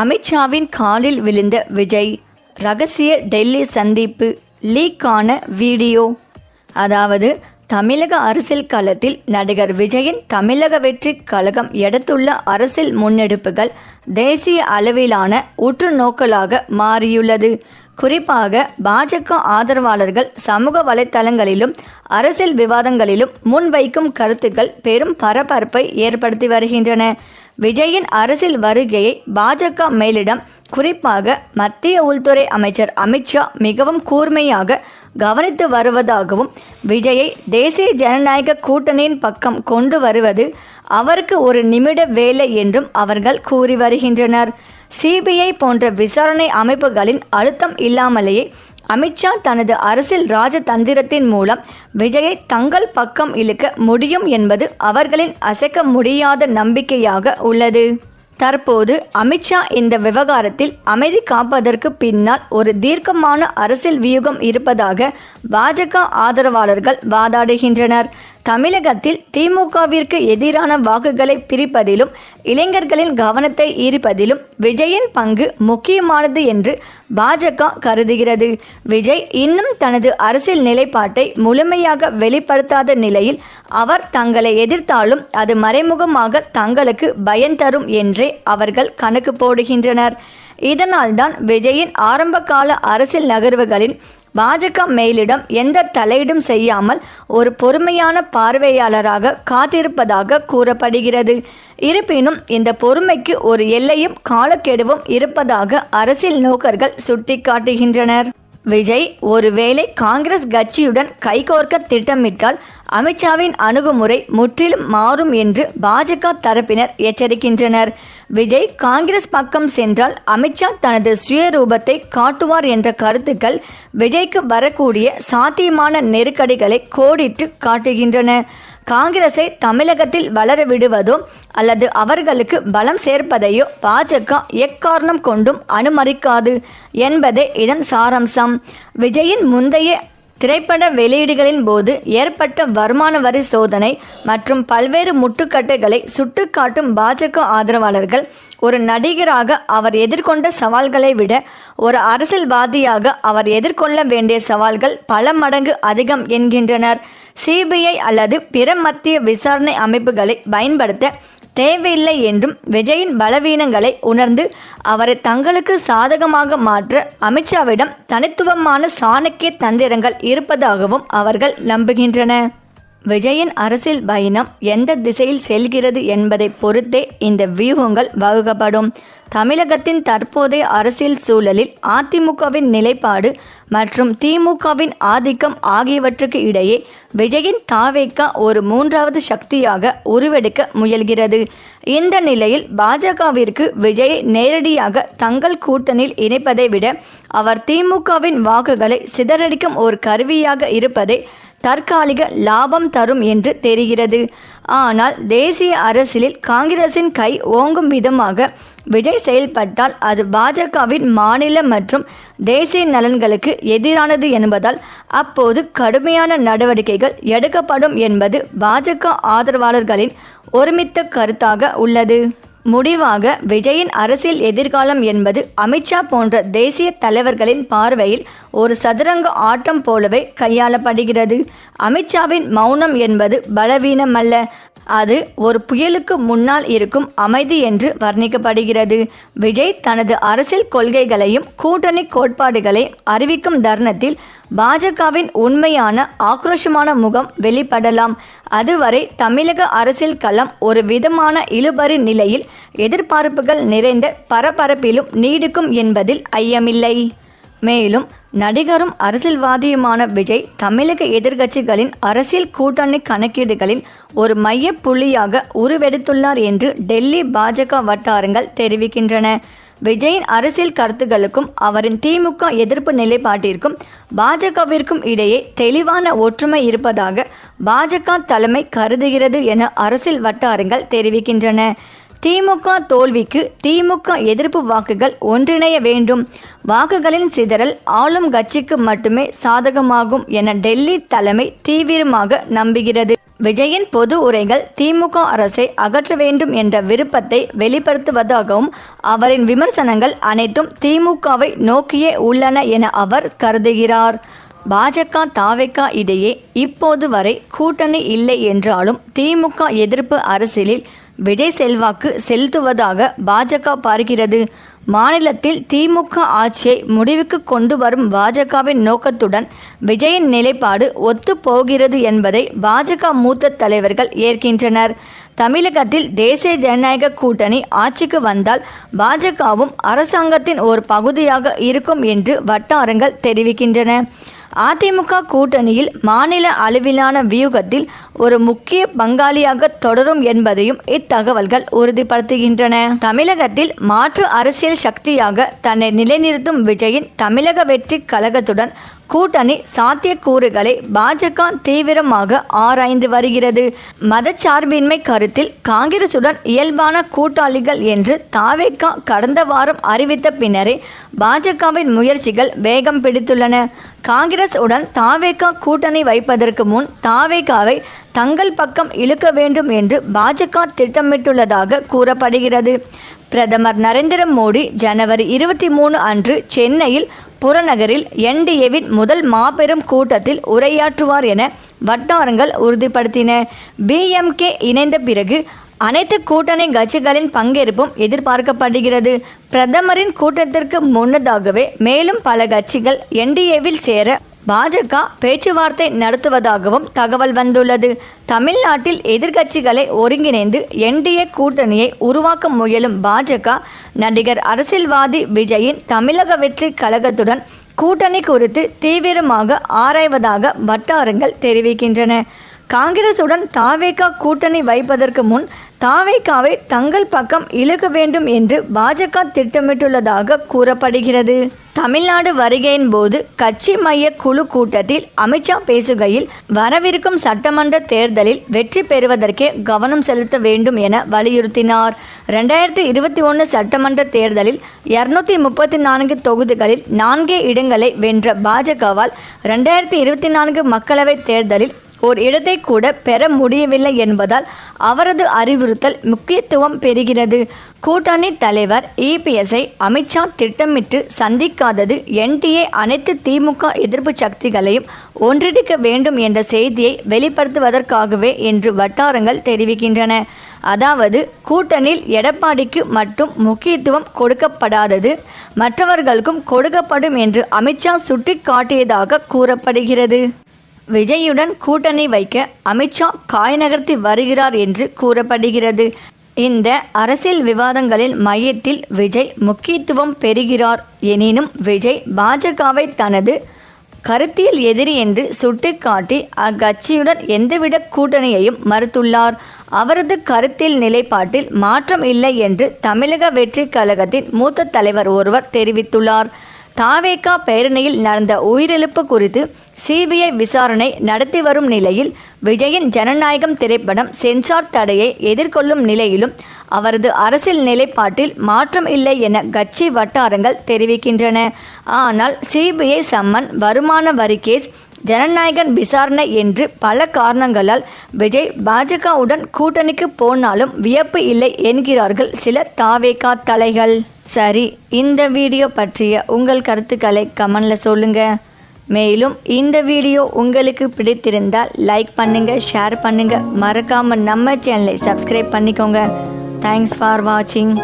அமித்ஷாவின் காலில் விழுந்த விஜய் ரகசிய டெல்லி சந்திப்பு லீக்கான வீடியோ. அதாவது தமிழக அரசியல் களத்தில் நடிகர் விஜயின் தமிழக வெற்றி கழகம் எடுத்துள்ள அரசியல் முன்னெடுப்புகள் தேசிய அளவிலான உற்று நோக்கலாக மாறியுள்ளது. குறிப்பாக பாஜக ஆதரவாளர்கள் சமூக வலைத்தளங்களிலும் அரசியல் விவாதங்களிலும் முன்வைக்கும் கருத்துக்கள் பெரும் பரபரப்பை ஏற்படுத்தி வருகின்றன. விஜயின் அரசியல் வருகையை பாஜக மேலிடம் குறிப்பாக மத்திய உள்துறை அமைச்சர் அமித்ஷா மிகவும் கூர்மையாக கவனித்து வருவதாகவும் விஜயை தேசிய ஜனநாயக கூட்டணியின் பக்கம் கொண்டு வருவது அவருக்கு ஒரு நிமிட வேலை என்றும் அவர்கள் கூறி வருகின்றனர். சிபிஐ போன்ற விசாரணை அமைப்புகளின் அழுத்தம் இல்லாமலேயே அமித்ஷா தனது அரசியல் ராஜதந்திரத்தின் மூலம் விஜயை தங்கள் பக்கம் இழுக்க முடியும் என்பது அவர்களின் அசைக்க முடியாத நம்பிக்கையாக உள்ளது. தற்போது அமித்ஷா இந்த விவகாரத்தில் அமைதி காப்பதற்கு பின்னால் ஒரு தீர்க்கமான அரசியல் வியூகம் இருப்பதாக பாஜக ஆதரவாளர்கள் வாதாடுகின்றனர். தமிழகத்தில் திமுகவிற்கு எதிரான வாக்குகளை பிரிப்பதிலும் இளைஞர்களின் கவனத்தை ஈர்ப்பதிலும் விஜயின் பங்கு முக்கியமானது என்று பாஜக கருதுகிறது. விஜய் இன்னும் தனது அரசியல் நிலைப்பாட்டை முழுமையாக வெளிப்படுத்தாத நிலையில் அவர் தங்களை எதிர்த்தாலும் அது மறைமுகமாக தங்களுக்கு பயன் தரும் என்றே அவர்கள் கணக்கு போடுகின்றனர். இதனால்தான் விஜயின் ஆரம்பகால அரசியல் நகர்வுகளின் பாஜக மேலிடம் எந்த தலையீடும் செய்யாமல் ஒரு பொறுமையான பார்வையாளராக காத்திருப்பதாக கூறப்படுகிறது. இருப்பினும் இந்த பொறுமைக்கு ஒரு எல்லையும் காலக்கெடுவும் இருப்பதாக அரசியல் நோக்கர்கள் சுட்டிக்காட்டுகின்றனர். விஜய் ஒருவேளை காங்கிரஸ் கட்சியுடன் கைகோர்க்க திட்டமிட்டால் அமித்ஷாவின் அணுகுமுறை முற்றிலும் மாறும் என்று பாஜக தரப்பினர் எச்சரிக்கின்றனர். விஜய் காங்கிரஸ் பக்கம் சென்றால் அமித்ஷா தனது சுயரூபத்தை காட்டுவார் என்ற கருத்துக்கள் விஜய்க்கு வரக்கூடிய சாத்தியமான நெருக்கடிகளை கோடிட்டு காட்டுகின்றன. காங்கிரஸை தமிழகத்தில் வளர விடுவதோ அல்லது அவர்களுக்கு பலம் சேர்ப்பதையோ பாஜக எக்காரணம் கொண்டும் அனுமதிக்காது என்பதே இதன் சாராம்சம். விஜயின் முந்தைய திரைப்பட வெளியீடுகளின் போது ஏற்பட்ட வருமான வரி சோதனை மற்றும் பல்வேறு முட்டுக்கட்டைகளை சுட்டுக்காட்டும் பாஜக ஆதரவாளர்கள் ஒரு நடிகராக அவர் எதிர்கொண்ட சவால்களை விட ஒரு அரசியல்வாதியாக அவர் எதிர்கொள்ள வேண்டிய சவால்கள் பல மடங்கு அதிகம் என்கின்றனர். சிபிஐ அல்லது பிற மத்திய விசாரணை அமைப்புகளை பயன்படுத்த தேவையில்லை என்றும் விஜயின் பலவீனங்களை உணர்ந்து அவரை தங்களுக்கு சாதகமாக மாற்ற அமித்ஷாவிடம் தனித்துவமான சாணக்கிய தந்திரங்கள் இருப்பதாகவும் அவர்கள் நம்புகின்றன விஜயின் அரசியல் பயணம் எந்த திசையில் செல்கிறது என்பதை பொறுத்தே இந்த வியூகங்கள் வகுக்கப்படும். தமிழகத்தின் தற்போதைய அரசியல் சூழலில் அதிமுகவின் நிலைப்பாடு மற்றும் திமுகவின் ஆதிக்கம் ஆகியவற்றுக்கு இடையே விஜயின் தாவேக்கா ஒரு மூன்றாவது சக்தியாக உருவெடுக்க முயல்கிறது. இந்த நிலையில் பாஜகவிற்கு விஜயை நேரடியாக தங்கள் கூட்டணியில் இணைப்பதை விட அவர் திமுகவின் வாக்குகளை சிதறடிக்கும் ஒரு கருவியாக இருப்பதை தற்காலிக லாபம் தரும் என்று தெரிகிறது. ஆனால் தேசிய அரசியலில் காங்கிரசின் கை ஓங்கும் விதமாக விஜய் செயல்பட்டால் அது பாஜகவின் மாநில மற்றும் தேசிய நலன்களுக்கு எதிரானது என்பதால் அப்போது கடுமையான நடவடிக்கைகள் எடுக்கப்படும் என்பது பாஜக ஆதரவாளர்களின் ஒருமித்த கருத்தாக உள்ளது. முடிவாக விஜயின் அரசியல் எதிர்காலம் என்பது அமித்ஷா போன்ற தேசிய தலைவர்களின் பார்வையில் ஒரு சதுரங்க ஆட்டம் போலவே கையாளப்படுகிறது. அமித்ஷாவின் மௌனம் என்பது பலவீனமல்ல. அது ஒரு புயலுக்கு முன்னால் இருக்கும் அமைதி என்று வர்ணிக்கப்படுகிறது. விஜய் தனது அரசியல் கொள்கைகளையும் கூட்டணி கோட்பாடுகளை அறிவிக்கும் தருணத்தில் பாஜகவின் உண்மையான ஆக்ரோஷமான முகம் வெளிப்படலாம். அதுவரை தமிழக அரசியல் களம் ஒரு விதமான இழுபறி நிலையில் எதிர்பார்ப்புகள் நிறைந்த பரபரப்பிலும் நீடிக்கும் என்பதில் ஐயமில்லை. மேலும் நடிகரும் அரசியல்வாதியுமான விஜய் தமிழக எதிர்க்கட்சிகளின் அரசியல் கூட்டணி கணக்கீடுகளில் ஒரு மைய புள்ளியாக உருவெடுத்துள்ளார் என்று டெல்லி பாஜக வட்டாரங்கள் தெரிவிக்கின்றன. விஜயின் அரசியல் கருத்துக்களுக்கும் அவரின் திமுக எதிர்ப்பு நிலைப்பாட்டிற்கும் பாஜகவிற்கும் இடையே தெளிவான ஒற்றுமை இருப்பதாக பாஜக தலைமை கருதுகிறது என அரசியல் வட்டாரங்கள் தெரிவிக்கின்றன. திமுக தோல்விக்கு திமுக எதிர்ப்பு வாக்குகள் ஒன்றிணைய வேண்டும். வாக்குகளின் சிதறல் ஆளும் கட்சிக்கு மட்டுமே சாதகமாகும் என டெல்லி தலைமை தீவிரமாக நம்புகிறது. விஜயின் பொது உரைகள் திமுக அரசை அகற்ற வேண்டும் என்ற விருப்பத்தை வெளிப்படுத்துவதாகவும் அவரின் விமர்சனங்கள் அனைத்தும் திமுகவை நோக்கியே உள்ளன என அவர் கருதுகிறார். பாஜக தாவேக்கா இடையே இப்போது வரை கூட்டணி இல்லை என்றாலும் திமுக எதிர்ப்பு அரசியலில் விஜய் செல்வாக்கு செலுத்துவதாக பாஜக பார்க்கிறது. மாநிலத்தில் திமுக ஆட்சியை முடிவுக்கு கொண்டு வரும் பாஜகவின் நோக்கத்துடன் விஜயின் நிலைப்பாடு ஒத்து போகிறது என்பதை பாஜக மூத்த தலைவர்கள் ஏற்கின்றனர். தமிழகத்தில் தேசிய ஜனநாயக கூட்டணி ஆட்சிக்கு வந்தால் பாஜகவும் அரசாங்கத்தின் ஒரு பகுதியாக இருக்கும் என்று வட்டாரங்கள் தெரிவிக்கின்றன. அதிமுக கூட்டணியில் மாநில அளவிலான வியூகத்தில் ஒரு முக்கிய பங்காளியாக தொடரும் என்பதையும் இத்தகவல்கள் உறுதிப்படுத்துகின்றன. தமிழகத்தில் மாற்று அரசியல் சக்தியாக தன்னை நிலைநிறுத்தும் விஜயின் தமிழக வெற்றி கழகத்துடன் கூட்டணி சாத்தியக்கூறுகளை பாஜக தீவிரமாக ஆராய்ந்து வருகிறது. மதச்சார்பின்மை கருத்தில் காங்கிரசுடன் இயல்பான கூட்டாளிகள் என்று தாவேக்கா கடந்த வாரம் அறிவித்த பின்னரே பாஜகவின் முயற்சிகள் வேகம் பிடித்துள்ளன. காங்கிரஸ் உடன் தாவேக்கா கூட்டணி வைப்பதற்கு முன் தாவேக்காவை தங்கள் பக்கம் இழுக்க வேண்டும் என்று பாஜக திட்டமிட்டுள்ளதாக கூறப்படுகிறது. பிரதமர் நரேந்திர மோடி ஜனவரி இருபத்தி மூணு அன்று சென்னையில் புறநகரில் என்டிஏவின் முதல் மாபெரும் கூட்டத்தில் உரையாற்றுவார் என வட்டாரங்கள் உறுதிப்படுத்தின. பிஎம்கே இணைந்த பிறகு அனைத்து கூட்டணி கட்சிகளின் பங்கேற்பும் எதிர்பார்க்கப்படுகிறது. பிரதமரின் கூட்டத்திற்கு முன்னதாகவே மேலும் பல கட்சிகள் என்டிஏவில் சேர பாஜக பேச்சுவார்த்தை நடத்துவதாகவும் தகவல் வந்துள்ளது. தமிழ்நாட்டில் எதிர்க்கட்சிகளை ஒருங்கிணைந்து என்டிஏ கூட்டணியை உருவாக்க முயலும் பாஜக நடிகர் அரசியல்வாதி விஜயின் தமிழக வெற்றி கழகத்துடன் கூட்டணி குறித்து தீவிரமாக ஆராய்வதாக வட்டாரங்கள் தெரிவிக்கின்றன. காங்கிரசுடன் தாவேகா கூட்டணி வைப்பதற்கு முன் தாவேக்காவை தங்கள் பக்கம் இழுக்க வேண்டும் என்று பாஜக திட்டமிட்டுள்ளதாக கூறப்படுகிறது. தமிழ்நாடு வருகையின் போது கட்சி மைய குழு கூட்டத்தில் அமித்ஷா பேசுகையில் வரவிருக்கும் சட்டமன்ற தேர்தலில் வெற்றி பெறுவதற்கே கவனம் செலுத்த வேண்டும் என வலியுறுத்தினார். ரெண்டாயிரத்தி இருபத்தி ஒன்று சட்டமன்ற தேர்தலில் இருநூத்தி முப்பத்தி நான்கு தொகுதிகளில் நான்கே இடங்களை வென்ற பாஜகவால் ரெண்டாயிரத்தி இருபத்தி நான்கு மக்களவைத் தேர்தலில் ஓர் இடத்தை கூட பெற முடியவில்லை என்பதால் அவரது அறிவுறுத்தல் முக்கியத்துவம் பெறுகிறது. கூட்டணி தலைவர் இபிஎஸ்ஐ அமித்ஷா திட்டமிட்டு சந்திக்காதது என்டிஏ அனைத்து திமுக எதிர்ப்பு சக்திகளையும் ஒன்றிணைக்க வேண்டும் என்ற செய்தியை வெளிப்படுத்துவதற்காகவே என்று வட்டாரங்கள் தெரிவிக்கின்றன. அதாவது கூட்டணியில் எடப்பாடிக்கு மட்டும் முக்கியத்துவம் கொடுக்கப்படாதது மற்றவர்களுக்கும் கொடுக்கப்படும் என்று அமித்ஷா சுட்டிக்காட்டியதாக கூறப்படுகிறது. விஜயுடன் கூட்டணி வைக்க அமித்ஷா காய் நகர்த்தி வருகிறார் என்று கூறப்படுகிறது. இந்த அரசியல் விவாதங்களின் மையத்தில் விஜய் முக்கியத்துவம் பெறுகிறார். எனினும் விஜய் பாஜகவை தனது கருத்தியல் எதிரி என்று சுட்டிக்காட்டி அக்கட்சியுடன் எந்தவித கூட்டணியையும் மறுத்துள்ளார். அவரது கருத்தில் நிலைப்பாட்டில் மாற்றம் இல்லை என்று தமிழக வெற்றி கழகத்தின் மூத்த தலைவர் ஒருவர் தெரிவித்துள்ளார். தாவேகா பேரணியில் நடந்த உயிரிழப்பு குறித்து சிபிஐ விசாரணை நடத்தி வரும் நிலையில் விஜயின் ஜனநாயகம் திரைப்படம் சென்சார் தடையை எதிர்கொள்ளும் நிலையிலும் அவரது அரசியல் நிலைப்பாட்டில் மாற்றம் இல்லை என கட்சி வட்டாரங்கள் தெரிவிக்கின்றன. ஆனால் சிபிஐ சம்மன் வருமான வரி கேஸ் ஜனநாயகன் விசாரணை என்று பல காரணங்களால் விஜய் பாஜகவுடன் கூட்டணிக்கு போனாலும் வியப்பு இல்லை என்கிறார்கள் சில தாவேகா தலைகள். சரி இந்த வீடியோ பற்றிய உங்கள் கருத்துக்களை கமெண்டில் சொல்லுங்கள் மேலும் இந்த வீடியோ உங்களுக்கு பிடித்திருந்தால் லைக் பண்ணுங்கள் ஷேர் பண்ணுங்கள் மறக்காமல் நம்ம சேனலை சப்ஸ்கிரைப் பண்ணிக்கோங்க. தேங்க்ஸ் ஃபார் வாட்சிங்